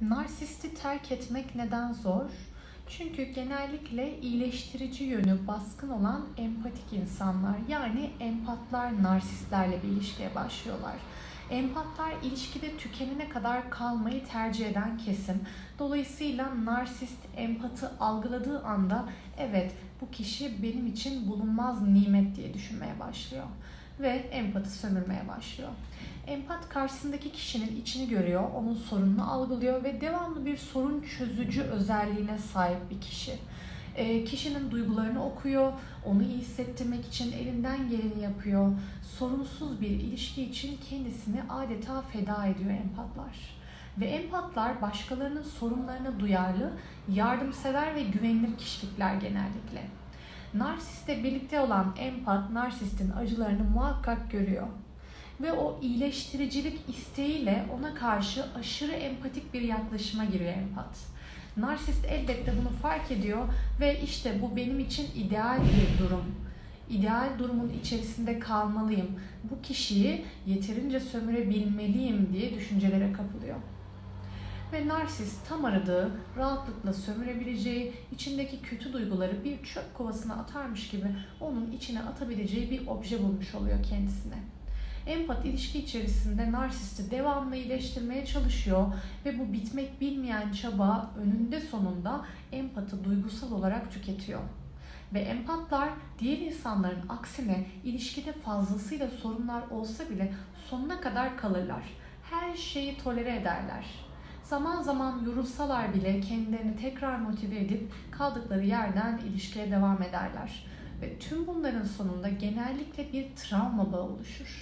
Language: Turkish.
Narsisti terk etmek neden zor? Çünkü genellikle iyileştirici yönü baskın olan empatik insanlar yani empatlar narsistlerle bir ilişkiye başlıyorlar. Empatlar ilişkide tükenene kadar kalmayı tercih eden kesim. Dolayısıyla narsist empatı algıladığı anda evet bu kişi benim için bulunmaz nimet diye düşünmeye başlıyor ve empatı sömürmeye başlıyor. Empat karşısındaki kişinin içini görüyor, onun sorununu algılıyor ve devamlı bir sorun çözücü özelliğine sahip bir kişi. E, kişinin duygularını okuyor, onu iyi hissettirmek için elinden geleni yapıyor. Sorunsuz bir ilişki için kendisini adeta feda ediyor empatlar. Ve empatlar başkalarının sorunlarına duyarlı, yardımsever ve güvenilir kişilikler genellikle. Narsistle birlikte olan empat, narsistin acılarını muhakkak görüyor ve o iyileştiricilik isteğiyle ona karşı aşırı empatik bir yaklaşıma giriyor empat. Narsist elbette bunu fark ediyor ve işte bu benim için ideal bir durum. İdeal durumun içerisinde kalmalıyım. Bu kişiyi yeterince sömürebilmeliyim diye düşüncelere kapılıyor. Ve narsist tam aradığı, rahatlıkla sömürebileceği, içindeki kötü duyguları bir çöp kovasına atarmış gibi onun içine atabileceği bir obje bulmuş oluyor kendisine. Empat ilişki içerisinde narsisti devamlı iyileştirmeye çalışıyor ve bu bitmek bilmeyen çaba önünde sonunda empatı duygusal olarak tüketiyor. Ve empatlar diğer insanların aksine ilişkide fazlasıyla sorunlar olsa bile sonuna kadar kalırlar. Her şeyi tolere ederler. Zaman zaman yorulsalar bile kendilerini tekrar motive edip kaldıkları yerden ilişkiye devam ederler. Ve tüm bunların sonunda genellikle bir travma bağı oluşur.